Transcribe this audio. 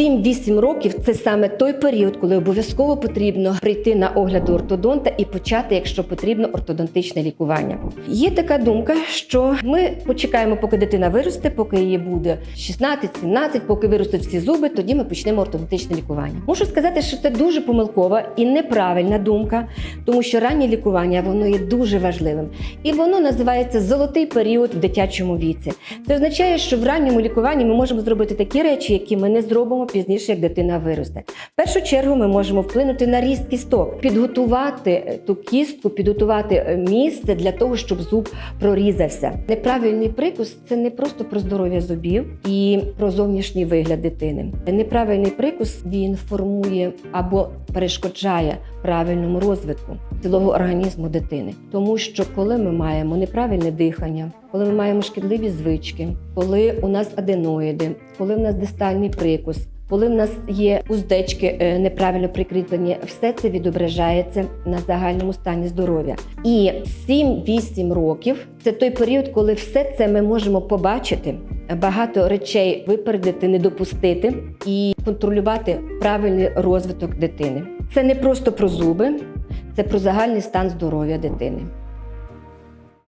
7-8 років це саме той період, коли обов'язково потрібно прийти на огляд до ортодонта і почати, якщо потрібно, ортодонтичне лікування. Є така думка, що ми почекаємо, поки дитина виросте, поки її буде 16-17, поки виростуть всі зуби, тоді ми почнемо ортодонтичне лікування. Мушу сказати, що це дуже помилкова і неправильна думка, тому що раннє лікування воно є дуже важливим. І воно називається золотий період в дитячому віці. Це означає, що в ранньому лікуванні ми можемо зробити такі речі, які ми не зробимо пізніше, як дитина виросте. В першу чергу ми можемо вплинути на ріст кісток, підготувати е, ту кістку, підготувати е, місце для того, щоб зуб прорізався. Неправильний прикус це не просто про здоров'я зубів і про зовнішній вигляд дитини. Неправильний прикус він формує або перешкоджає правильному розвитку цілого організму дитини. Тому що коли ми маємо неправильне дихання, коли ми маємо шкідливі звички, коли у нас аденоїди, коли в нас дистальний прикус. Коли в нас є уздечки е, неправильно прикріплені, все це відображається на загальному стані здоров'я. І 7-8 років це той період, коли все це ми можемо побачити, багато речей випередити, не допустити і контролювати правильний розвиток дитини. Це не просто про зуби, це про загальний стан здоров'я дитини.